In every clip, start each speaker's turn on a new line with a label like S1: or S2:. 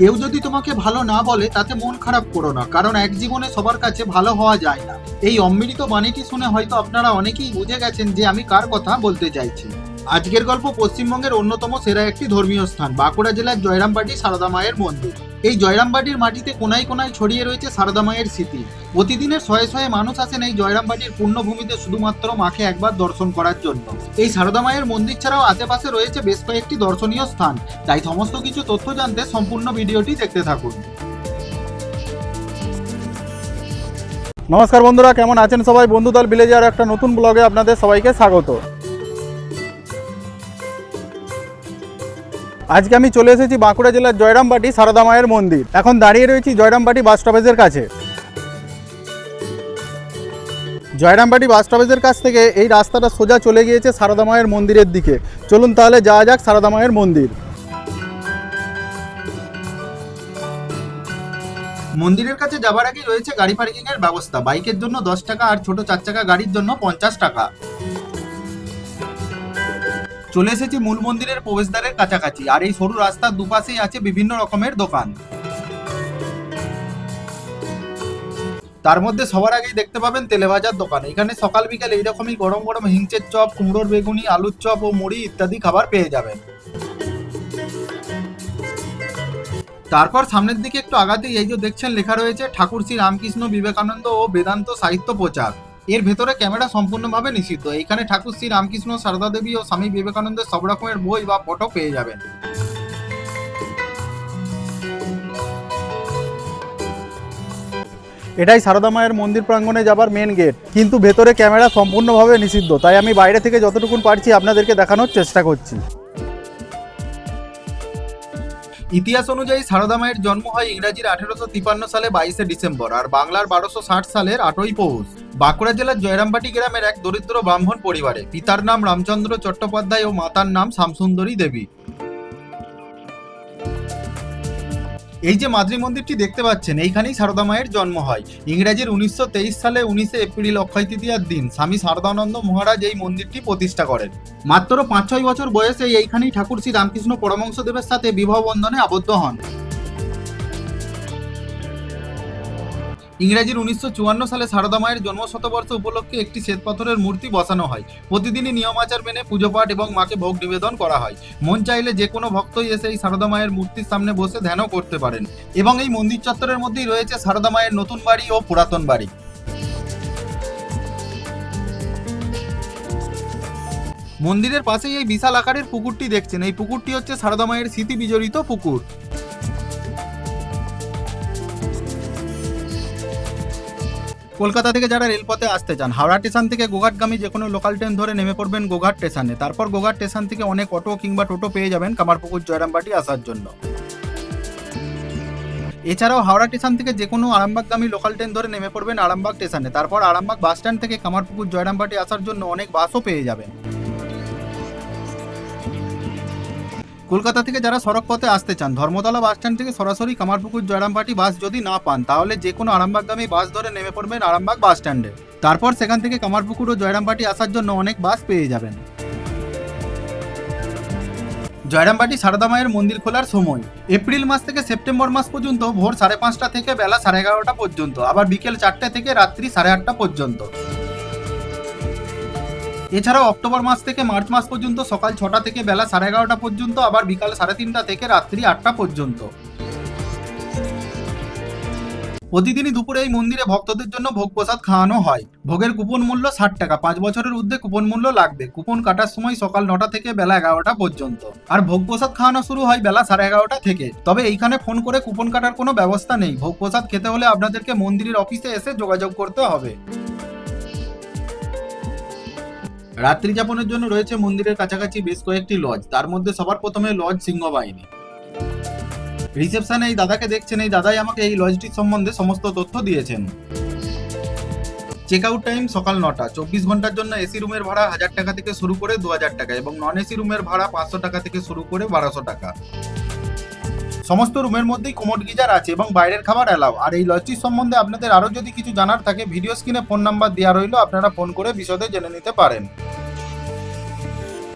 S1: কেউ যদি তোমাকে ভালো না বলে, তাতে মন খারাপ করো না, কারণ এক জীবনে সবার কাছে ভালো হওয়া যায় না। এই অমৃত বাণীটি শুনে হয়তো আপনারা অনেকেই বুঝে গেছেন যে আমি কার কথা বলতে চাইছি। আজকের গল্প পশ্চিমবঙ্গের অন্যতম সেরা একটি ধর্মীয় স্থান, বাঁকুড়া জেলার জয়রামবাটি সারদা মায়ের মন্দির। এই জয়রামবাটির মাটিতে কোনায় কোনায় ছড়িয়ে রয়েছে সারদা মায়ের স্মৃতি। প্রতিদিনের শয়ে শয়ে মানুষ আসেন এই জয়রামবাটির পূর্ণভূমিতে শুধুমাত্র মাকে একবার দর্শন করার জন্য। এই সারদা মায়ের মন্দির ছাড়াও আশেপাশে রয়েছে বেশ কয়েকটি দর্শনীয় স্থান। তাই সমস্ত কিছু তথ্য জানতে সম্পূর্ণ ভিডিওটি দেখতে থাকুন।
S2: নমস্কার বন্ধুরা, কেমন আছেন সবাই? বন্ধুদল ভিলেজের একটা নতুন ব্লগে আপনাদের সবাইকে স্বাগত। আজকে আমি চলে এসেছি বাঁকুড়া জেলার জয়রামবাটি সারদা মায়ের মন্দির। এখন দাঁড়িয়ে রয়েছি জয়রামবাটি বাস স্টপেজের কাছে। জয়রামবাটি বাস স্টপেজের কাছ থেকে এই রাস্তাটা সোজা চলে গিয়েছে সারদা মায়ের মন্দিরের দিকে। চলুন তাহলে যাওয়া যাক সারদা মায়ের মন্দির।
S1: মন্দিরের কাছে যাবার আগে রয়েছে গাড়ি পার্কিং এর ব্যবস্থা। বাইকের জন্য দশ টাকা আর ছোট চার চাকা গাড়ির জন্য পঞ্চাশ টাকা। চলে এসেছি মূল মন্দিরের প্রবেশদ্বারের কাছাকাছি, আর এই সরু রাস্তার দুপাশেই আছে বিভিন্ন রকমের দোকান। তার মধ্যে সবার আগেই দেখতে পাবেন তেলে ভাজার দোকান। এখানে সকাল বিকাল এইরকমই গরম গরম হিংচের চপ, কুমড়োর বেগুনি, আলুর চপ ও মুড়ি ইত্যাদি খাবার পেয়ে যাবেন। তারপর সামনের দিকে একটু আগাতেই এই যে দেখছেন লেখা রয়েছে, ঠাকুর শ্রী রামকৃষ্ণ বিবেকানন্দ ও বেদান্ত সাহিত্য প্রচার। এর ভেতরে ক্যামেরা সম্পূর্ণভাবে নিষিদ্ধ। এখানে ঠাকুর শ্রী রামকৃষ্ণ সারদা দেবী ও স্বামী বিবেকানন্দের সব রকমের বই বা ফটো পেয়ে যাবেন।
S2: এটাই সারদা মায়ের মন্দির প্রাঙ্গণে যাবার মেন গেট কিন্তু ভেতরে ক্যামেরা সম্পূর্ণভাবে নিষিদ্ধ তাই আমি বাইরে থেকে যতটুকুন পারছি আপনাদেরকে দেখানোর চেষ্টা করছি।
S1: ইতিহাস অনুযায়ী সারদা মায়ের জন্ম হয় ইংরাজির আঠেরোশো তিপান্ন সালে বাইশে ডিসেম্বর আর বাংলার বারোশো ষাট সালের আটই পৌষ। বাঁকুড়া জেলার জয়রামবাটি গ্রামের এক দরিদ্র ব্রাহ্মণ পরিবারে পিতার নাম রামচন্দ্র চট্টোপাধ্যায় ও মাতার নাম শামসুন্দরী দেবী। এই যে মাদ্রি মন্দিরটি দেখতে পাচ্ছেন, এইখানেই সারদা মায়ের জন্ম হয়। ইংরেজির উনিশশো তেইশ সালে উনিশে এপ্রিল অক্ষয় তৃতীয়ার দিন স্বামী শারদানন্দ মহারাজ এই মন্দিরটি প্রতিষ্ঠা করেন। মাত্র পাঁচ ছয় বছর বয়সে এইখানেই ঠাকুর শ্রী রামকৃষ্ণ পরমংশদেবের সাথে বিবাহ বন্ধনে আবদ্ধ হন। ইংরেজির উনিশশো চুয়ান্ন সালে সারদা মায়ের জন্ম শতবর্ষ উপলক্ষে একটি শ্বেতপাথরের মূর্তি বসানো হয়। প্রতিদিনই নিয়মাচার মেনে পুজো পাঠ এবং মাকে ভোগ নিবেদন করা হয়। মন চাইলে যে কোনো ভক্তই এসে এই সারদা মায়ের মূর্তির সামনে বসে ধ্যানও করতে পারেন। এবং এই মন্দির চত্বরের মধ্যেই রয়েছে সারদা মায়ের নতুন বাড়ি ও পুরাতন বাড়ি। মন্দিরের পাশেই এই বিশাল আকারের পুকুরটি দেখছেন। এই পুকুরটি হচ্ছে সারদা মায়ের স্মৃতি বিজড়িত পুকুর। কলকাতা থেকে যারা রেলপথে আসতে চান, হাওড়া স্টেশন থেকে গোঘাটগামী যে কোনো লোকাল ট্রেন ধরে নেমে পড়বেন গোঘাট স্টেশনে তারপর গোঘাট স্টেশন থেকে অনেক অটো কিংবা টোটো পেয়ে যাবেন কামারপুকুর জয়রামবাটি আসার জন্য। এছাড়াও হাওড়া স্টেশন থেকে যে কোনো আরামবাগগামী লোকাল ট্রেন ধরে নেমে পড়বেন আরামবাগ স্টেশনে তারপর আরামবাগ বাস স্ট্যান্ড থেকে কামারপুকুর জয়রামবাটি আসার জন্য অনেক বাসও পেয়ে যাবেন। কলকাতা থেকে যারা সড়ক পথে আসতে চান, ধর্মতলা বাস স্ট্যান্ড থেকে সরাসরি কামারপুকুর, জয়রামবাটি বাস যদি না পান, তাহলে যে কোনো আরামবাগগামী বাস ধরে নেমে পড়বেন আরামবাগ বাস স্ট্যান্ডে। তারপর সেখান থেকে কামারপুকুর ও জয়রামবাটি আসার জন্য অনেক বাস পেয়ে যাবেন। জয়রামবাটি সারদা মায়ের মন্দির খোলার সময়। এপ্রিল মাস থেকে সেপ্টেম্বর মাস পর্যন্ত ভোর সাড়ে পাঁচটা থেকে বেলা সাড়ে এগারোটা পর্যন্ত, আবার বিকেল চারটে থেকে রাত্রি সাড়ে আটটা পর্যন্ত। এছাড়াও অক্টোবর মাস থেকে মার্চ মাস পর্যন্ত সকাল ছটা থেকে বেলা সাড়ে এগারোটা পর্যন্ত, আবার বিকাল সাড়ে তিনটা থেকে রাত্রি আটটা পর্যন্ত। প্রতিদিনই দুপুরে এই মন্দিরে ভক্তদের জন্য ভোগ প্রসাদ খাওয়ানো হয়। ভোগের কুপন মূল্য ষাট টাকা। পাঁচ বছরের ঊর্ধ্বে কুপন মূল্য লাগবে। কুপন কাটার সময় সকাল নটা থেকে বেলা এগারোটা পর্যন্ত। আর ভোগ প্রসাদ খাওয়ানো শুরু হয় বেলা সাড়ে এগারোটা থেকে। তবে এইখানে ফোন করে কুপন কাটার কোনো ব্যবস্থা নেই। ভোগ প্রসাদ খেতে হলে আপনাদেরকে মন্দিরের অফিসে এসে যোগাযোগ করতে হবে। রাত্রি যাপনের জন্য রয়েছে মন্দিরের কাছাকাছি বেশ কয়েকটি লজ তার মধ্যে সবার প্রথমে লজ সিংহবাহিনী। রিসেপশনে এই দাদাকে দেখছেন। এই দাদাই আমাকে এই লজটির সম্বন্ধে সমস্ত তথ্য দিয়েছেন। চেক আউট টাইম সকাল নটা। চব্বিশ ঘণ্টার জন্য এসি রুমের ভাড়া হাজার টাকা থেকে শুরু করে দু হাজার টাকা এবং নন এসি রুমের ভাড়া পাঁচশো টাকা থেকে শুরু করে বারোশো টাকা। সমস্ত রুমের মধ্যেই কোমোড গিজার আছে এবং বাইরের খাবার অ্যালাও আর এই লজটির সম্বন্ধে আপনাদের আরও যদি কিছু জানার থাকে ভিডিও স্ক্রিনে ফোন নাম্বার দেওয়া রইল, আপনারা ফোন করে বিশদে জেনে নিতে পারেন।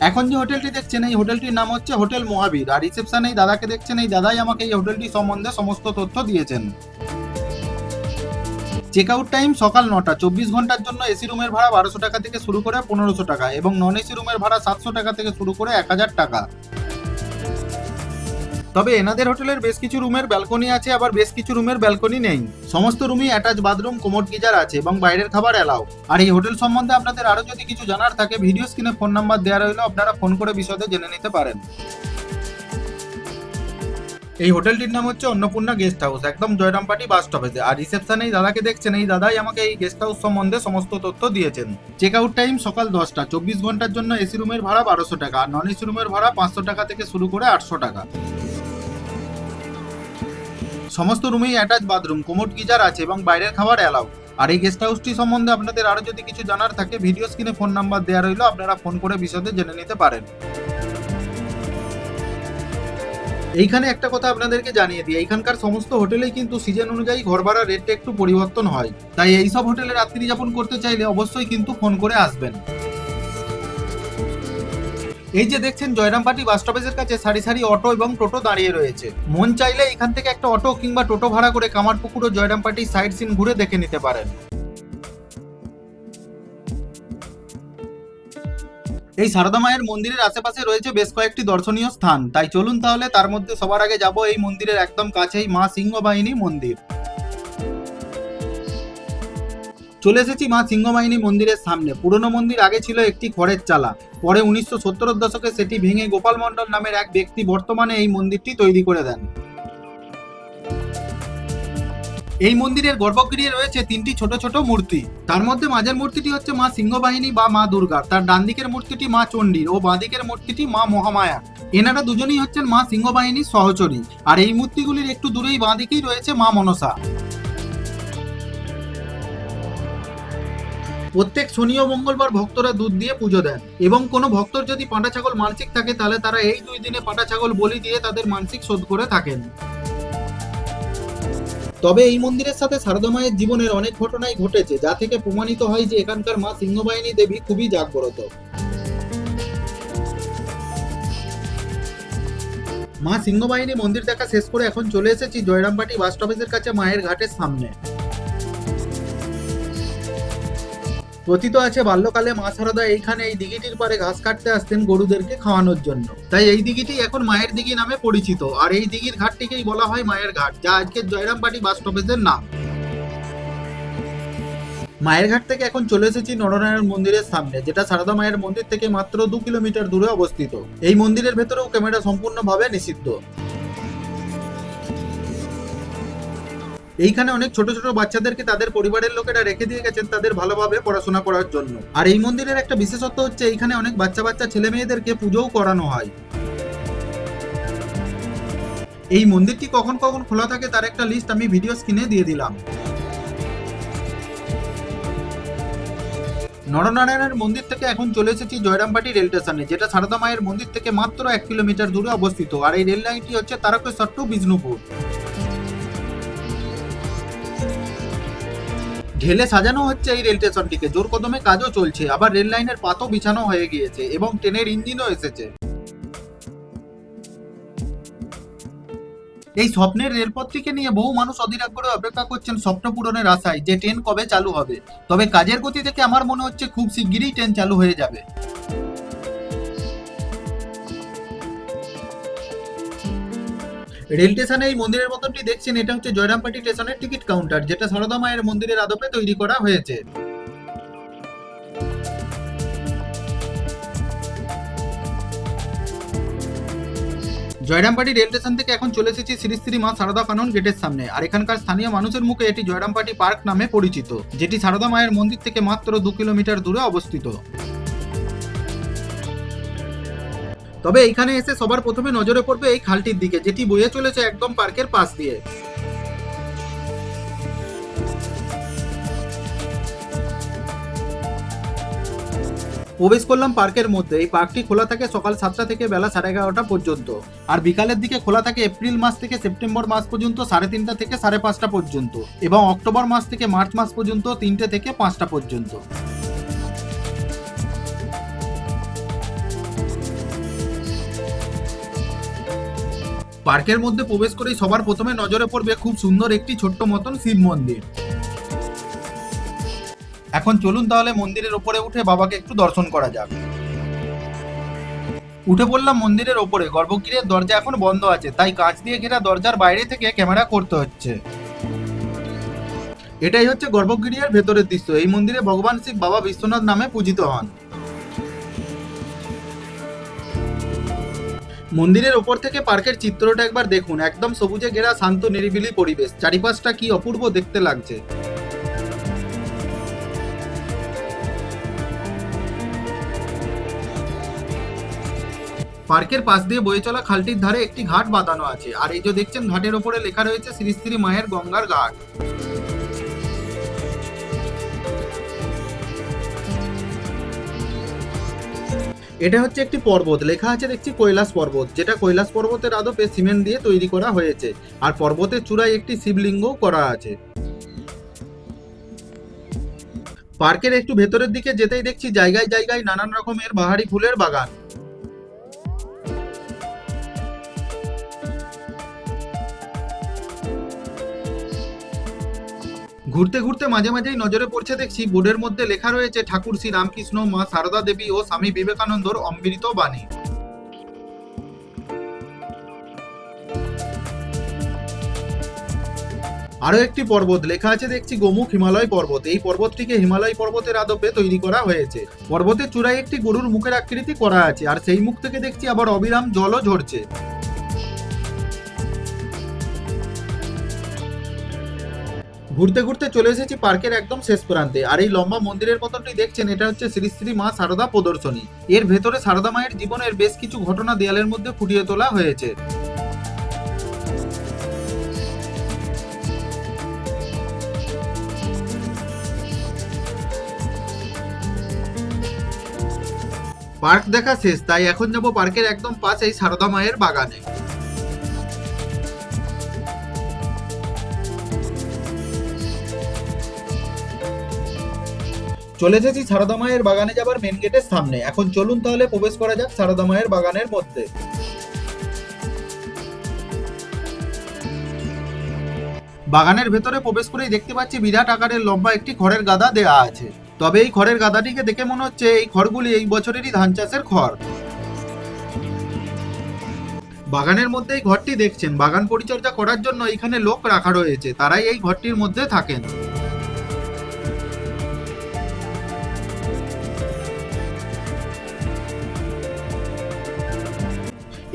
S1: এখন যে হোটেলটি দেখছেন, এই হোটেলটির নাম হচ্ছে হোটেল মহাবীর আর রিসেপশনে এই দাদাকে দেখছেন, এই দাদাই আমাকে এই হোটেলটি সম্বন্ধে সমস্ত তথ্য দিয়েছেন। চেক আউট টাইম সকাল নটা, চব্বিশ ঘণ্টার জন্য এসি রুমের ভাড়া বারোশো টাকা থেকে শুরু করে পনেরোশো টাকা এবং নন এসি রুমের ভাড়া সাতশো টাকা থেকে শুরু করে এক হাজার টাকা। তবে এনাদের হোটেলের বেশ কিছু রুমের ব্যালকনি আছে, আবার বেশ কিছু রুমের ব্যালকনি নেই। সমস্ত রুমই অ্যাটাচ বাথরুম কোমোড গিজার আছে এবং বাইরের খাবার অ্যালাও আর এই হোটেল সম্বন্ধে আপনাদের আরও যদি কিছু জানার থাকে, ভিডিও স্ক্রিনে ফোন নাম্বার দেওয়া রইল, আপনারা ফোন করে বিশদে জেনে নিতে পারেন। এই হোটেলটির নাম হচ্ছে অন্নপূর্ণা গেস্ট হাউস, একদম জয়রামপাটি বাস স্টপেজে। আর রিসেপশনে এই দাদাকে দেখছেন, এই দাদাই আমাকে এই গেস্ট হাউস সম্বন্ধে সমস্ত তথ্য দিয়েছেন। চেক আউট টাইম সকাল দশটা, চব্বিশ ঘণ্টার জন্য এসি রুমের ভাড়া বারোশো টাকা, আর নন এসি রুমের ভাড়া পাঁচশো টাকা থেকে শুরু করে আটশো টাকা। সমস্ত রুমেই অ্যাটাচ বাথরুম কোমোড গিজার আছে এবং বাইরের খাবার অ্যালাউ আর এই গেস্ট হাউসটি সম্বন্ধে আপনাদের আরও যদি কিছু জানার থাকে ভিডিও স্ক্রিনে ফোন নাম্বার দেওয়া রইল, আপনারা ফোন করে বিশদে জেনে নিতে পারেন। এইখানে একটা কথা আপনাদেরকে জানিয়ে দিই, এইখানকার সমস্ত হোটেলেই কিন্তু সিজন অনুযায়ী ঘর ভাড়া রেটটা একটু পরিবর্তন হয়। তাই এইসব হোটেলে রাত্রি যাপন করতে চাইলে অবশ্যই কিন্তু ফোন করে আসবেন। এই যে দেখছেন জয়রামপাটি বাস স্টপেজের কাছে সারি সারি অটো এবং টোটো দাঁড়িয়ে রয়েছে। মন চাইলে এখান থেকে একটা অটো কিংবা টোটো ভাড়া করে কামারপুকুর ও জয়রামপাটি সাইড সিন ঘুরে দেখে নিতে পারেন। এই সারদা মায়ের মন্দিরের আশেপাশে রয়েছে বেশ কয়েকটি দর্শনীয় স্থান। তাই চলুন তাহলে তার মধ্যে সবার আগে যাব এই মন্দিরের একদম কাছেই মা সিংহবাহিনী মন্দির। চলে এসেছি মা সিংহবাহিনী মন্দিরের সামনে। পুরনো মন্দির আগে ছিল একটি খড়ের চালা। পরে উনিশশো সত্তরের দশকে সেটি ভেঙে গোপাল মণ্ডল নামের এক ব্যক্তি বর্তমানে এই মন্দিরটি তৈরি করে দেন। এই মন্দিরের গর্ভগৃহে রয়েছে তিনটি ছোট ছোট মূর্তি। তার মধ্যে মাঝের মূর্তিটি হচ্ছে মা সিংহবাহিনী বা মা দুর্গা। তার ডান দিকের মূর্তিটি মা চণ্ডীর ও বাঁ দিকের মূর্তিটি মা মহামায়া এনারা দুজনেই হচ্ছেন মা সিংহবাহিনীর সহচরী। আর এই মূর্তিগুলির একটু দূরেই বাঁ দিকেই রয়েছে মা মনসা। প্রত্যেক শনি ও মঙ্গলবার ভক্তরা দুধ দিয়ে পুজো দেন। এবং কোনো ভক্তর যদি পাঁটা ছাগল মানসিক থাকে, তাহলে তারা এই দুই দিনে পাঁটা ছাগল বলি দিয়ে তাদের মানসিক শোধ করে থাকেন। তবে এই মন্দিরের সাথে সারদা মায়ের জীবনের অনেক ঘটনাই ঘটেছে, যা থেকে প্রমাণিত হয় যে এখানকার মা সিংহবাহিনী দেবী খুবই জাগ্রত। মা সিংহবাহিনী মন্দির দেখা শেষ করে এখন চলে এসেছি জয়রামবাটি বাস স্টপেজের কাছে মায়ের ঘাটের সামনে। কথিত আছে, বাল্যকালে মা সারদা এইখানে এই দিঘিটির পারে ঘাস কাটতে আসতেন গরুদেরকে খাওয়ানোর জন্য। তাই এই দিঘিটি এখন মায়ের দিঘি নামে পরিচিত। আর এই দিঘির ঘাটটিকেই বলা হয় মায়ের ঘাট, যা আজকের জয়রামবাটি বাস স্টপেজের নাম। মায়ের ঘাট থেকে এখন চলে এসেছি নরনারায়ণ মন্দিরের সামনে, যেটা সারদা মায়ের মন্দির থেকে মাত্র দু কিলোমিটার দূরে অবস্থিত। এই মন্দিরের ভেতরেও ক্যামেরা সম্পূর্ণভাবে নিষিদ্ধ। এইখানে অনেক ছোট ছোট বাচ্চাদেরকে তাদের পরিবারের লোকেরা রেখে দিয়ে গেছেন তাদের ভালোভাবে পড়াশোনা করার জন্য। আর এই মন্দিরের একটা বিশেষত্ব হচ্ছে, এইখানে অনেক বাচ্চা বাচ্চা ছেলে মেয়েদেরকে পুজোও করানো হয়। এই মন্দিরটি কখন কখন খোলা থাকে তার একটা লিস্ট আমি ভিডিও স্ক্রিনে দিয়ে দিলাম। নরনারায়ণের মন্দির থেকে এখন চলে এসেছি জয়রামবাটি রেল স্টেশনে, যেটা সারদা মায়ের মন্দির থেকে মাত্র এক কিলোমিটার দূরে অবস্থিত। আর এই রেল লাইনটি হচ্ছে তারকেশ্বর টু বিষ্ণুপুর। ঢেলে সাজানো হচ্ছে এই রেল স্টেশনটিকে। জোর কদমে কাজও চলছে। আবার রেল লাইনের পাতও বিছানো হয়ে গিয়েছে এবং ট্রেনের ইঞ্জিনও এসেছে। এই স্বপ্নের রেলপথটিকে নিয়ে বহু মানুষ অধীর করে অপেক্ষা করছেন স্বপ্ন পূরণের আশায় যে ট্রেন কবে চালু হবে। তবে কাজের গতি থেকে আমার মনে হচ্ছে খুব শিগগিরই ট্রেন চালু হয়ে যাবে। রেল স্টেশনে এই মন্দিরের মতনটি দেখছেন, এটা হচ্ছে জয়রামপাটি স্টেশনের টিকিট কাউন্টার, যেটা সারদা মায়ের মন্দিরের আদপে তৈরি করা হয়েছে। জয়রামপাটি রেল স্টেশন থেকে এখন চলে এসেছি শ্রী শ্রী মা সারদা কানন গেটের সামনে, আর এখানকার স্থানীয় মানুষের মুখে এটি জয়রামপাটি পার্ক নামে পরিচিত, যেটি সারদা মায়ের মন্দির থেকে মাত্র দু কিলোমিটার দূরে অবস্থিত। তবে এইখানে এসে সবার প্রথমে নজরে পড়বে এই খালটির দিকে, যেটি বয়ে চলেছে একদম পার্কের পাশ দিয়ে। প্রবেশ করলাম পার্কের মধ্যে। এই পার্কটি খোলা থাকে সকাল সাতটা থেকে বেলা সাড়ে এগারোটা পর্যন্ত। আর বিকালের দিকে খোলা থাকে এপ্রিল মাস থেকে সেপ্টেম্বর মাস পর্যন্ত সাড়ে তিনটা থেকে সাড়ে পাঁচটা পর্যন্ত এবং অক্টোবর মাস থেকে মার্চ মাস পর্যন্ত তিনটে থেকে পাঁচটা পর্যন্ত। পার্কের মধ্যে প্রবেশ করেই সবার প্রথমে নজরে পড়বে খুব সুন্দর একটি ছোট্ট মতন শিব মন্দির। এখন চলুন তাহলে মন্দিরের ওপরে উঠে বাবাকে একটু দর্শন করা যাক। উঠে পড়লাম মন্দিরের ওপরে, গর্ভগৃহের দরজা এখন বন্ধ আছে, তাই কাঁচ দিয়ে ঘেরা দরজার বাইরে থেকে ক্যামেরা করতে হচ্ছে। এটাই হচ্ছে গর্ভগৃহের ভেতরের দৃশ্য, এই মন্দিরে ভগবান শিব বাবা বিশ্বনাথ নামে পূজিত হন। মন্দিরের ওপর থেকে পার্কের চিত্রটা একবার দেখুন। একদম সবুজে ঘেরা, শান্ত, নিরিবিলি পরিবেশ। চারিপাশটা কি অপূর্ব দেখতে লাগছে। পার্কের পাশ দিয়ে বয়ে চলা খালটির ধারে একটি ঘাট বাঁধানো আছে। আর এই যে দেখছেন, ঘাটের ওপরে লেখা রয়েছে শ্রী শ্রী মায়ের গঙ্গার ঘাট। এটা হচ্ছে একটি পর্বত। লেখা আছে দেখছি কৈলাস পর্বত, যেটা কৈলাস পর্বতের আদপে সিমেন্ট দিয়ে তৈরি করা হয়েছে। আর পর্বতের চূড়ায় একটি শিবলিঙ্গও করা আছে। পার্কের একটু ভেতরের দিকে যেতেই দেখছি জায়গায় জায়গায় নানান রকমের বাহারি ফুলের বাগান। ঘুরতে ঘুরতে মাঝে মাঝেই নজরে পড়ছে দেখছি, বোর্ডের মধ্যে লেখা রয়েছে, ঠাকুর শ্রী রামকৃষ্ণ, মা সারদা দেবী ও স্বামী বিবেকানন্দর অমৃত বাণী। আরও একটি পর্বত, লেখা আছে দেখছি, গোমুখ হিমালয় পর্বত। এই পর্বতটিকে হিমালয় পর্বতের আদপে তৈরি করা হয়েছে। পর্বতের চূড়ায় একটি গরুর মুখের আকৃতি করা আছে, আর সেই মুখ থেকে দেখছি আবার অবিরাম জলও ঝরছে। ঘুরতে ঘুরতে চলে এসেছি পার্কের একদম শেষ প্রান্তে। আর এই লম্বা মন্দিরের মতনটি দেখছেন, এটা হচ্ছে শ্রী শ্রী মা সারদা প্রদর্শনী। এর ভেতরে সারদা মায়ের জীবনের বেশ কিছু ঘটনা দেয়ালের মধ্যে ফুটিয়ে তোলা হয়েছে। পার্ক দেখা শেষ, তাই এখন যাব পার্কের একদম পাশেই সারদা মায়ের বাগানে। চলে এসেছি সারদা মায়ের বাগানে যাবার মেন গেটের সামনে। এখন চলুন তাহলে প্রবেশ করা যাক সারদা মায়ের বাগানের মধ্যে। বাগানের ভেতরে প্রবেশ করেই দেখতে পাচ্ছি বিরাট আকারের লম্বা একটি খড়ের গাদা দেয়া আছে। তবে এই খড়ের গাদাটিকে দেখে মনে হচ্ছে এই খড়গুলি এই বছরেরই ধান চাষের খড়। বাগানের মধ্যে এই ঘরটি দেখছেন। বাগান পরিচর্যা করার জন্য এখানে লোক রাখা রয়েছে। তারাই এই ঘরটির মধ্যে থাকেন।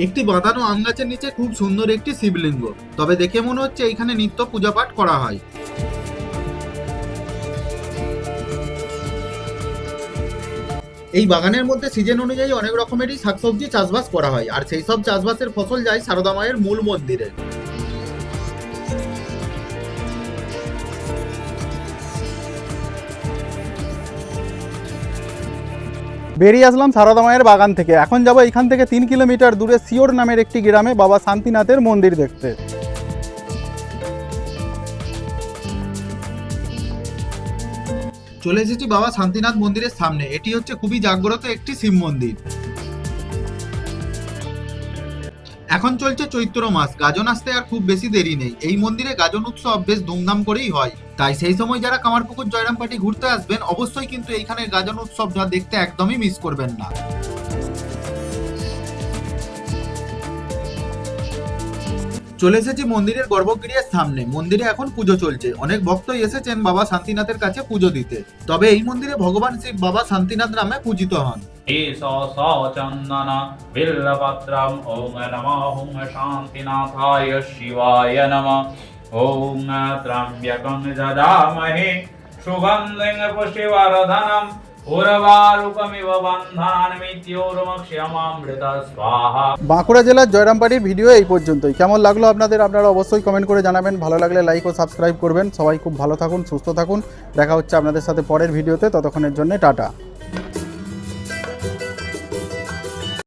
S1: একটি বাঁধানো আম গাছের নিচে খুব সুন্দর একটি শিবলিঙ্গ। তবে দেখে মনে হচ্ছে এখানে নিত্য পূজা পাঠ করা হয়। এই বাগানের মধ্যে সিজন অনুযায়ী অনেক রকমেরই শাকসবজি চাষবাস করা হয়, আর সেই সব চাষবাসের ফসল যায় সারদা মায়ের মূল মন্দিরে।
S2: বেরিয়ে আসলাম সারদা মায়ের বাগান থেকে। এখন যাব এখান থেকে তিন কিলোমিটার দূরে সিওর নামের একটি গ্রামে বাবা শান্তিনাথের মন্দির দেখতে।
S1: চলে এসেছি বাবা শান্তিনাথ মন্দিরের সামনে। এটি হচ্ছে খুবই জাগ্রত একটি শিব মন্দির। এখন চলছে চৈত্র মাস, গাজন আসতে আর খুব বেশি দেরি নেই। এই মন্দিরে গাজন উৎসব বেশ ধুমধাম করেই হয়। তাই সেই সময় যারা কামারপুকুর জয়রামপাটি ঘুরতে আসবেন, অবশ্যই কিন্তু এইখানের গাজন উৎসবটা দেখতে একদমই মিস করবেন না। চলে এসেছি মন্দিরের গর্ভগৃহের সামনে। মন্দিরে এখন পুজো চলছে। অনেক ভক্তই এসেছেন বাবা শান্তিনাথের কাছে পুজো দিতে। তবে এই মন্দিরে ভগবান শিব বাবা শান্তিনাথ নামে পূজিত হন।
S3: एष स चन्दन बिल्लपत्रम् ॐ नमः ॐ शान्तिनाथाय शिवाय नमः ॐ त्र्यम्बकं ददामहे सुगन्धिं पुष्टिवर्धनम् उर्वारुकमिव बन्धनान्मित्योर्मक्ष्यमामृत स्वाहा
S2: বাঁকুড়া জেলার জয়রামবাড়ির ভিডিও এই পর্যন্তই কেমন লাগলো আপনাদের আপনারা অবশ্যই কমেন্ট করে জানাবেন ভালো লাগলে লাইক ও সাবস্ক্রাইব করবেন সবাই খুব ভালো থাকুন সুস্থ থাকুন দেখা হচ্ছে আপনাদের সাথে পরের ভিডিওতে ততক্ষণের জন্য টাটা